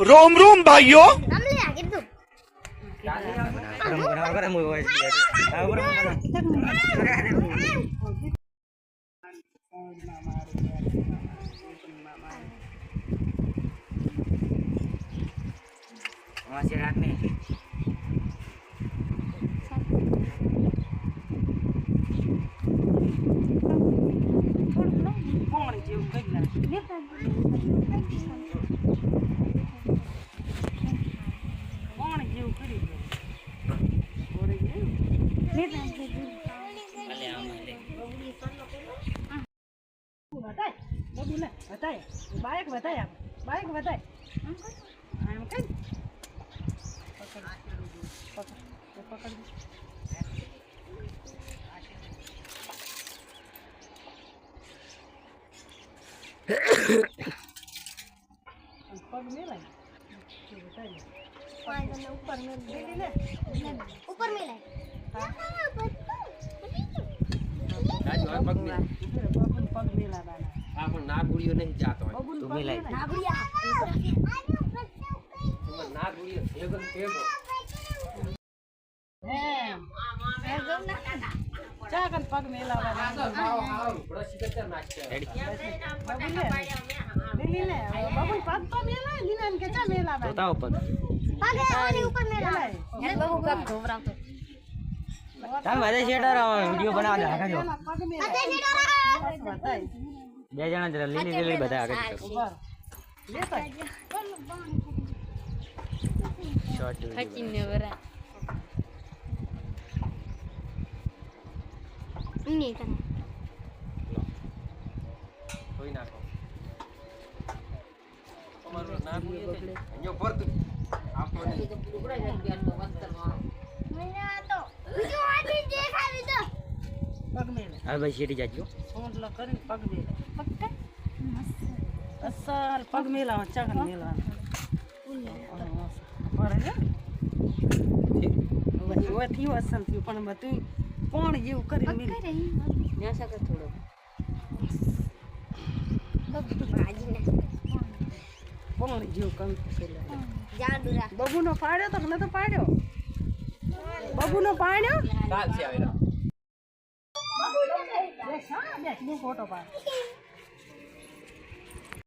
रोम रोम भाइयों. કીધું bike વધાય bike વધાય આમ કઈ પગ મેલાય ઉપર મેલ લે ઉપર મેલાય. બબુન પગ મેલાવાના પણ ના ગુડીઓ નહીં જાતો હોય બબુન પગ મેલાય તમારે ના ભેગો ને ભેગો એમ ચા કન પગ બ્રશ બબુન પગ તો મેલાય. લીલા કે ચા મેલાવાના પગે ઓની ઉપર મેલાય બહુ ધોવરાવતો. તમે બધા શેટર વીડિયો બનાવવા આગળ જો પગ અતે મેલાય સીડો બે જણા જરા લીલી લીલી બધા આગળ હવે ભાઈ શેટી જાજો. સોંટલો કરીને પગ મેલાય અસલ પગ મેલાવા ચા કન મેલાવા. બરાબર હવે થયું અસલ થયું પણ બધું કોણ જેવું કરીને મેલી? કોણ જેવું કંકુ પેલા? જાડુરા બબુનો પાડ્યો તો કે તો પાડ્યો? બબુનો પાડ્યો? Udah, soalnya.